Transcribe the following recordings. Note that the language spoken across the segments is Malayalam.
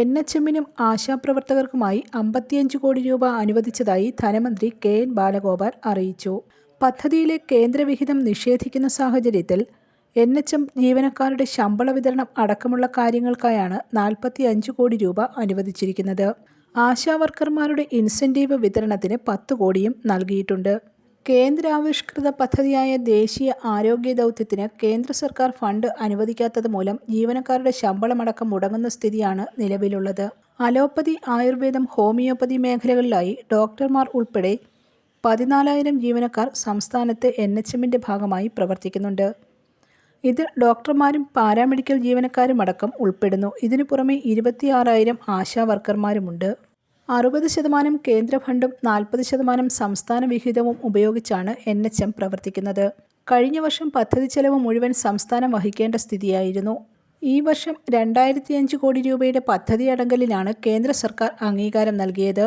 എൻ എച്ച് എമ്മിനും ആശാപ്രവർത്തകർക്കുമായി അമ്പത്തിയഞ്ച് കോടി രൂപ അനുവദിച്ചതായി ധനമന്ത്രി കെ എൻ ബാലഗോപാൽ അറിയിച്ചു. പദ്ധതിയിലെ കേന്ദ്രവിഹിതം നിഷേധിക്കുന്ന സാഹചര്യത്തിൽ എൻ എച്ച് എം ജീവനക്കാരുടെ ശമ്പള വിതരണം അടക്കമുള്ള കാര്യങ്ങൾക്കായാണ് നാൽപ്പത്തി അഞ്ച് കോടി രൂപ അനുവദിച്ചിരിക്കുന്നത്. ആശാവർക്കർമാരുടെ ഇൻസെന്റീവ് വിതരണത്തിന് പത്ത് കോടിയും നൽകിയിട്ടുണ്ട്. കേന്ദ്രാവിഷ്കൃത പദ്ധതിയായ ദേശീയ ആരോഗ്യ ദൗത്യത്തിന് കേന്ദ്ര സർക്കാർ ഫണ്ട് അനുവദിക്കാത്തത് മൂലം ജീവനക്കാരുടെ ശമ്പളമടക്കം മുടങ്ങുന്ന സ്ഥിതിയാണ് നിലവിലുള്ളത്. അലോപ്പതി ആയുർവേദം ഹോമിയോപ്പതി മേഖലകളിലായി ഡോക്ടർമാർ ഉൾപ്പെടെ പതിനാലായിരം ജീവനക്കാർ സംസ്ഥാനത്ത് എൻ എച്ച് എമ്മിന്റെ ഭാഗമായി പ്രവർത്തിക്കുന്നുണ്ട്. ഇതിൽ ഡോക്ടർമാരും പാരാമെഡിക്കൽ ജീവനക്കാരും അടക്കം ഉൾപ്പെടുന്നു. ഇതിനു പുറമെ ഇരുപത്തിയാറായിരം ആശാ വർക്കർമാരുമുണ്ട്. അറുപത് ശതമാനം കേന്ദ്ര ഫണ്ടും നാൽപ്പത് ശതമാനം സംസ്ഥാന വിഹിതവും ഉപയോഗിച്ചാണ് എൻ എച്ച് എം പ്രവർത്തിക്കുന്നത്. കഴിഞ്ഞ വർഷം പദ്ധതി ചെലവ് മുഴുവൻ സംസ്ഥാനം വഹിക്കേണ്ട സ്ഥിതിയായിരുന്നു. ഈ വർഷം രണ്ടായിരത്തി അഞ്ച് കോടി രൂപയുടെ പദ്ധതി അടങ്കലിലാണ് കേന്ദ്ര സർക്കാർ അംഗീകാരം നൽകിയത്.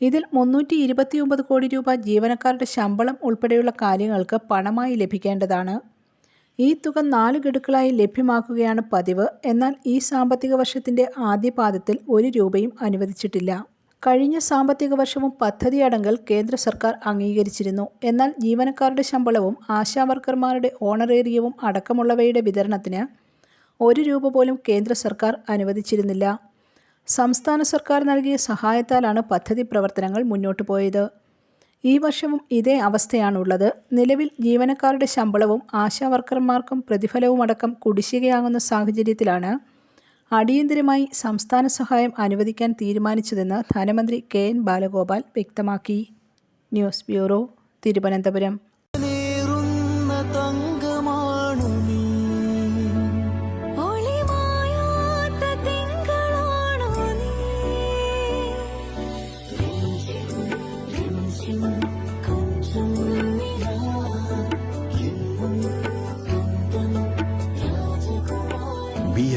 ഇതിൽ മുന്നൂറ്റി ഇരുപത്തിയൊമ്പത് കോടി രൂപ ജീവനക്കാരുടെ ശമ്പളം ഉൾപ്പെടെയുള്ള കാര്യങ്ങൾക്ക് പണമായി ലഭിക്കേണ്ടതാണ്. ഈ തുക നാല് ഗഡുക്കളായി ലഭ്യമാക്കുകയാണ് പതിവ്. എന്നാൽ ഈ സാമ്പത്തിക വർഷത്തിന്റെ ആദ്യ പാദത്തിൽ ഒരു രൂപയും അനുവദിച്ചിട്ടില്ല. കഴിഞ്ഞ സാമ്പത്തിക വർഷവും പദ്ധതി അടങ്കൽ കേന്ദ്ര സർക്കാർ അംഗീകരിച്ചിരുന്നു. എന്നാൽ ജീവനക്കാരുടെ ശമ്പളവും ആശാവർക്കർമാരുടെ ഓണറേറിയവും അടക്കമുള്ളവയുടെ വിതരണത്തിന് ഒരു രൂപ പോലും കേന്ദ്ര സർക്കാർ അനുവദിച്ചിരുന്നില്ല. സംസ്ഥാന സർക്കാർ നൽകിയ സഹായത്താലാണ് പദ്ധതി പ്രവർത്തനങ്ങൾ മുന്നോട്ട് പോയത്. ഈ വർഷവും ഇതേ അവസ്ഥയാണുള്ളത്. നിലവിൽ ജീവനക്കാരുടെ ശമ്പളവും ആശാവർക്കർമാർക്കും പ്രതിഫലവുമടക്കം കുടിശ്ശികയാകുന്ന സാഹചര്യത്തിലാണ് അടിയന്തരമായി സംസ്ഥാന സഹായം അനുവദിക്കാൻ തീരുമാനിച്ചതെന്ന് ധനമന്ത്രി കെ എൻ ബാലഗോപാൽ വ്യക്തമാക്കി. News bureau Thiruvananthapuram.